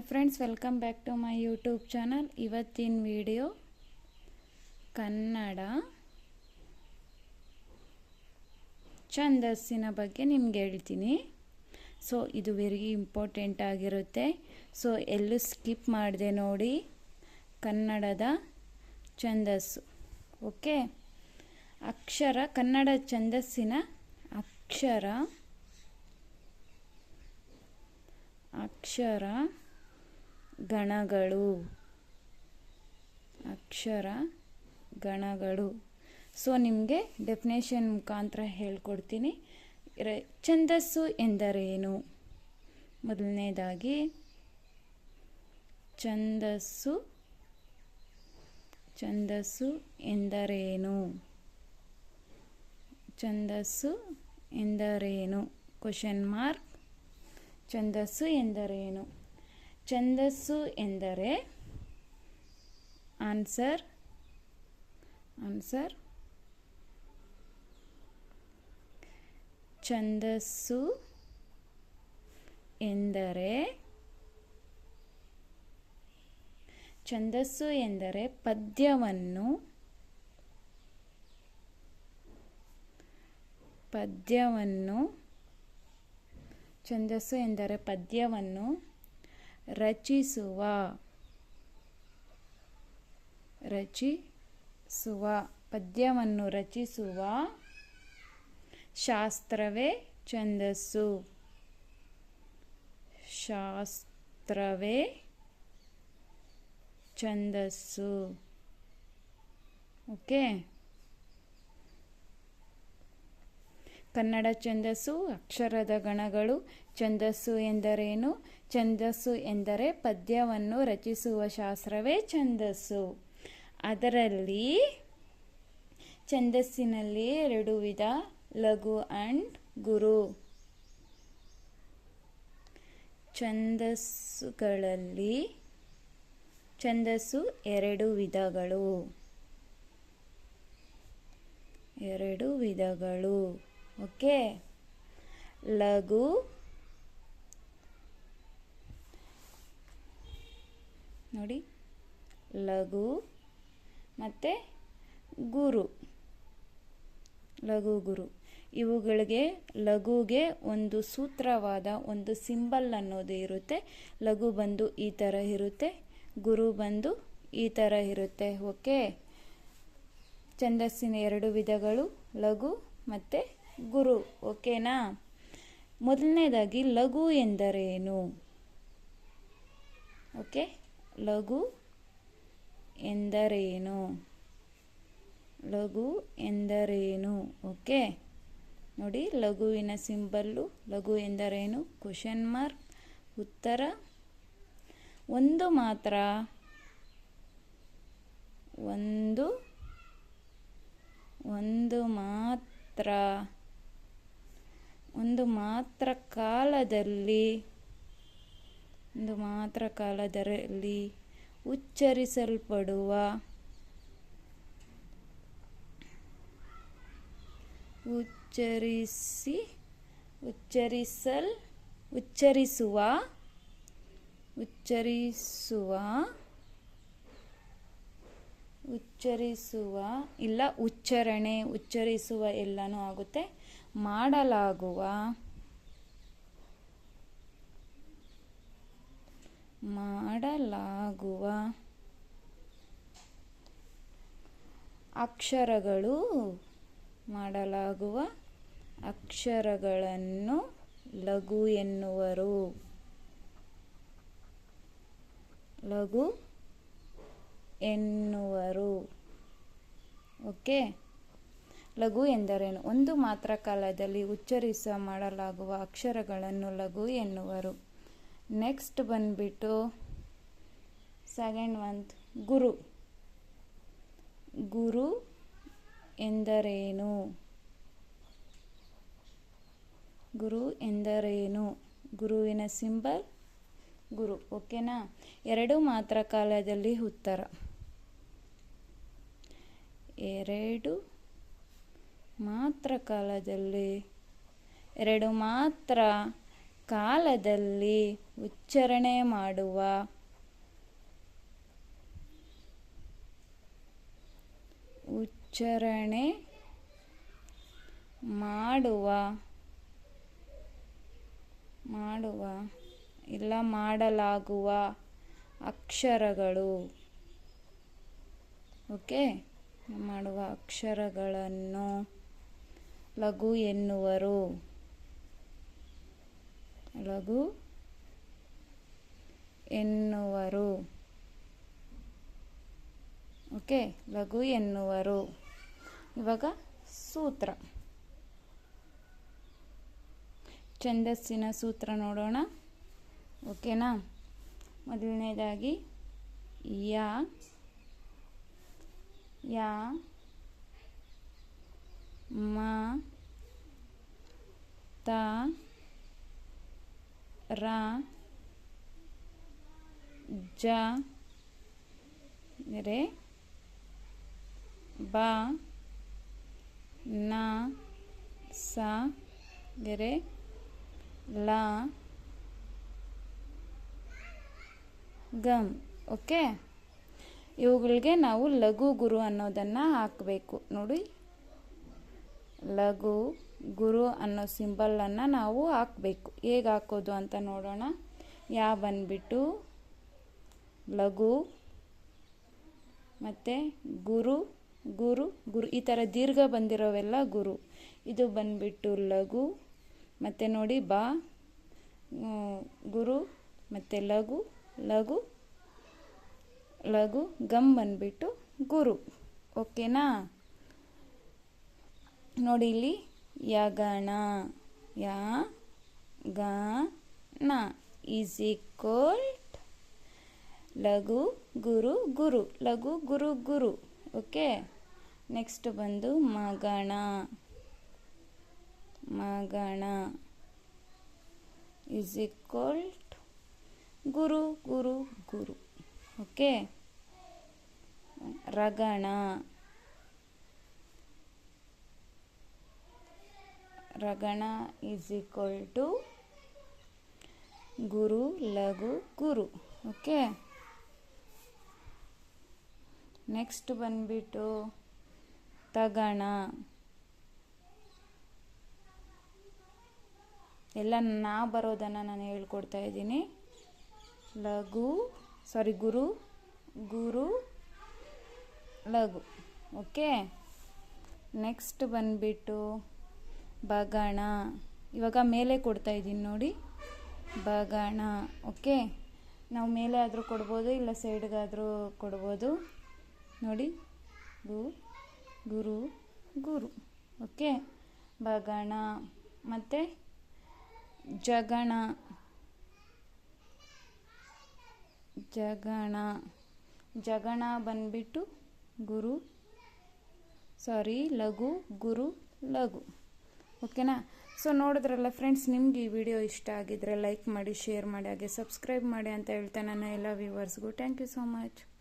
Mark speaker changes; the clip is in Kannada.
Speaker 1: Hi friends, welcome back to my YouTube channel. ಇವತ್ತಿನ ವಿಡಿಯೋ ಕನ್ನಡ ಛಂದಸ್ಸಿನ ಬಗ್ಗೆ ನಿಮ್ಗೆ ಹೇಳ್ತೀನಿ. ಸೊ ಇದು ವೆರಿ ಇಂಪಾರ್ಟೆಂಟ್ ಆಗಿರುತ್ತೆ. ಸೊ ಎಲ್ಲೂ ಸ್ಕಿಪ್ ಮಾಡಿದೆ ನೋಡಿ ಕನ್ನಡದ ಛಂದಸ್ಸು. ಓಕೆ ಅಕ್ಷರ, ಕನ್ನಡ ಛಂದಸ್ಸಿನ ಅಕ್ಷರ ಅಕ್ಷರ ಗಣಗಳು. ಅಕ್ಷರ ಗಣಗಳು. ಸೊ ನಿಮಗೆ ಡೆಫಿನೇಷನ್ ಮುಖಾಂತರ ಹೇಳ್ಕೊಡ್ತೀನಿ. ಛಂದಸ್ಸು ಎಂದರೇನು? ಮೊದಲನೇದಾಗಿ, ಛಂದಸ್ಸು ಛಂದಸ್ಸು ಎಂದರೇನು? ಛಂದಸ್ಸು ಎಂದರೇನು? ಕ್ವಶನ್ ಮಾರ್ಕ್ ಛಂದಸ್ಸು ಎಂದರೇನು? ಛಂದಸ್ಸು ಎಂದರೆ ಆನ್ಸರ್ ಆನ್ಸರ್ ಛಂದಸ್ಸು ಎಂದರೆ ಛಂದಸ್ಸು ಎಂದರೆ ಪದ್ಯವನ್ನು ಪದ್ಯವನ್ನು ಛಂದಸ್ಸು ಎಂದರೆ ಪದ್ಯವನ್ನು ರಚಿಸುವ. ರಚಿಸುವ. ಪದ್ಯವನ್ನು ರಚಿಸುವ. ಶಾಸ್ತ್ರವೇ ಛಂದಸ್ಸು. ಶಾಸ್ತ್ರವೇ ಛಂದಸ್ಸು. ಓಕೆ? ಕನ್ನಡ ಛಂದಸ್ಸು ಅಕ್ಷರದ ಗಣಗಳು ಛಂದಸ್ಸು ಎಂದರೇನು? ಛಂದಸ್ಸು ಎಂದರೆ ಪದ್ಯವನ್ನು ರಚಿಸುವ ಶಾಸ್ತ್ರವೇ ಛಂದಸ್ಸು. ಅದರಲ್ಲಿ ಛಂದಸ್ಸಿನಲ್ಲಿ ಎರಡು ವಿಧ, ಲಘು ಅಂಡ್ ಗುರು. ಛಂದಸ್ಸುಗಳಲ್ಲಿ ಛಂದಸ್ಸು ಎರಡು ವಿಧಗಳು. ಎರಡು ವಿಧಗಳು. ಓಕೆ? ಲಘು ನೋಡಿ. ಲಘು ಮತ್ತು ಗುರು. ಲಘು ಗುರು. ಇವುಗಳಿಗೆ ಲಘುಗೆ ಒಂದು ಸೂತ್ರವಾದ ಒಂದು ಸಿಂಬಲ್ ಅನ್ನೋದು ಇರುತ್ತೆ. ಲಘು ಬಂದು ಈ ಥರ ಇರುತ್ತೆ. ಗುರು ಬಂದು ಈ ಥರ ಇರುತ್ತೆ. ಓಕೆ? ಛಂದಸ್ಸಿನ ಎರಡು ವಿಧಗಳು, ಲಘು ಮತ್ತು ಗುರು. ಓಕೆನಾ? ಮೊದಲನೇದಾಗಿ ಲಘು ಎಂದರೇನು? ಓಕೆ? ಲಘು ಎಂದರೇನು? ಲಘು ಎಂದರೇನು? ಓಕೆ. ನೋಡಿ, ಲಘುವಿನ ಸಿಂಬಲ್ಲು, ಲಘು ಎಂದರೇನು? ಕ್ವಶನ್ ಮಾರ್ಕ್ ಉತ್ತರ. ಒಂದು ಮಾತ್ರ. ಒಂದು. ಒಂದು ಮಾತ್ರ. ಒಂದು ಮಾತ್ರ ಕಾಲದಲ್ಲಿ ಒಂದು ಮಾತ್ರ ಕಾಲದಲ್ಲಿ ಉಚ್ಚರಿಸಲ್ಪಡುವ ಉಚ್ಚರಿಸಿ, ಉಚ್ಚರಿಸಲ್, ಉಚ್ಚರಿಸುವ ಉಚ್ಚರಿಸುವ ಉಚ್ಚರಿಸುವ, ಇಲ್ಲ ಉಚ್ಚರಣೆ, ಉಚ್ಚರಿಸುವ ಎಲ್ಲನೂ ಆಗುತ್ತೆ. ಮಾಡಲಾಗುವ ಮಾಡಲಾಗುವ ಅಕ್ಷರಗಳು ಮಾಡಲಾಗುವ ಅಕ್ಷರಗಳನ್ನು ಲಘು ಎನ್ನುವರು. ಲಘು ಎನ್ನುವರು. ಓಕೆ? ಲಘು ಎಂದರೇನು? ಒಂದು ಮಾತ್ರ ಕಾಲದಲ್ಲಿ ಉಚ್ಚರಿಸ ಮಾಡಲಾಗುವ ಅಕ್ಷರಗಳನ್ನು ಲಘು ಎನ್ನುವರು. ನೆಕ್ಸ್ಟ್ ಬಂದ್ಬಿಟ್ಟು ಸೆಕೆಂಡ್ ಮಂತ್ ಗುರು. ಗುರು ಎಂದರೇನು? ಗುರು ಎಂದರೇನು? ಗುರುವಿನ ಸಿಂಬಲ್ ಗುರು. ಓಕೆನಾ ಎರಡು ಮಾತ್ರ ಕಾಲದಲ್ಲಿ ಉತ್ತರ. ಎರಡು ಮಾತ್ರ ಕಾಲದಲ್ಲಿ, ಎರಡು ಮಾತ್ರ ಕಾಲದಲ್ಲಿ ಉಚ್ಚಾರಣೆ ಮಾಡುವ ಉಚ್ಚಾರಣೆ ಮಾಡುವ ಮಾಡುವ ಇಲ್ಲ ಮಾಡಲಾಗುವ ಅಕ್ಷರಗಳು. ಓಕೆ? ಮಾಡುವ ಅಕ್ಷರಗಳನ್ನು ಲಘು ಎನ್ನುವರು. ಲಘು ಎನ್ನುವರು. ಓಕೆ, ಲಘು ಎನ್ನುವರು. ಇವಾಗ ಸೂತ್ರ. ಛಂದಸ್ಸಿನ ಸೂತ್ರ ನೋಡೋಣ. ಓಕೆನಾ? ಮೊದಲನೇದಾಗಿ, ಯಾ. ಯಾ. ಮ. ತ. ರ. ಜ, ರೆ, ಬ, ನ, ಸ, ರೆ, ಲ ಗಮ್ ಓಕೆ? ಇವುಗಳಿಗೆ ನಾವು ಲಘು ಗುರು ಅನ್ನೋದನ್ನು ಹಾಕಬೇಕು. ನೋಡಿ. ಲಘು ಗುರು ಅನ್ನೋ ಸಿಂಬಲನ್ನು ನಾವು ಹಾಕಬೇಕು. ಹೇಗೆ ಹಾಕೋದು ಅಂತ ನೋಡೋಣ. ಯಾ ಬಂದ್ಬಿಟ್ಟು ಲಘು, ಮತ್ತು ಗುರು ಗುರು ಗುರು. ಈ ಥರ ದೀರ್ಘ ಬಂದಿರೋವೆಲ್ಲ ಗುರು. ಇದು ಬಂದ್ಬಿಟ್ಟು ಲಘು, ಮತ್ತು ನೋಡಿ ಬಾ ಗುರು, ಮತ್ತು ಲಘು ಲಘು ಲಘು, ಗಮ್ ಬಂದ್ಬಿಟ್ಟು ಗುರು. ಓಕೆನಾ? ನೋಡಿ ಇಲ್ಲಿ, ಯಗಣ, ಯಾ, ಗ ನ ಈಸ್ ಈಕ್ವಲ್ ಲಘು ಗುರು ಗುರು, ಲಘು ಗುರು ಗುರು. ಓಕೆ ನೆಕ್ಸ್ಟ್ ಬಂದು ಮಗಣ. ಮಗಣ. ಇಸ್ ಈಕ್ವಲ್ ಗುರು ಗುರು ಗುರು. ಓಕೆ ರಗಣ. ರಗಣ ಇಸ್ ಈಕ್ವಲ್ ಟು ಗುರು, ಲಘು, ಗುರು. ಓಕೆ ನೆಕ್ಸ್ಟ್ ಬಂದ್ಬಿಟ್ಟು ತಗಣ. ಎಲ್ಲ ನಾ ಬರೋದನ್ನು ನಾನು ಹೇಳ್ಕೊಡ್ತಾ ಇದ್ದೀನಿ. ಲಘು ಸಾರಿ ಗುರು ಗುರು, ಲಘು ಓಕೆ ನೆಕ್ಸ್ಟ್ ಬಂದ್ಬಿಟ್ಟು ಬಗಣ. ಇವಾಗ ಮೇಲೆ ಕೊಡ್ತಾ ಇದ್ದೀನಿ ನೋಡಿ. ಬಗಣ ಓಕೆ ನಾವು ಮೇಲೆ ಆದರೂ ಕೊಡ್ಬೋದು, ಇಲ್ಲ ಸೈಡ್ಗಾದರೂ ಕೊಡ್ಬೋದು. ನೋಡಿ. ಗು, ಗುರು ಗುರು. ಓಕೆ. ಬಗಣ. ಮತ್ತು ಜಗಣ. ಜಗಣ. ಜಗಣ ಬಂದ್ಬಿಟ್ಟು ಗುರು. ಸಾರಿ, ಲಘು, ಗುರು, ಲಘು. ಓಕೆನಾ? ಸೊ, ನೋಡಿದ್ರಲ್ಲ ಫ್ರೆಂಡ್ಸ್, ನಿಮ್ಗೆ ಈ ವಿಡಿಯೋ ಇಷ್ಟ ಆಗಿದ್ರೆ ಲೈಕ್ ಮಾಡಿ, ಶೇರ್ ಮಾಡಿ, ಹಾಗೆ ಸಬ್ಸ್ಕ್ರೈಬ್ ಮಾಡಿ ಅಂತ ಹೇಳ್ತಾ ನನ್ನ ಎಲ್ಲ ವ್ಯೂವರ್ಸ್ಗೂ ಥ್ಯಾಂಕ್ ಯು ಸೋ ಮಚ್.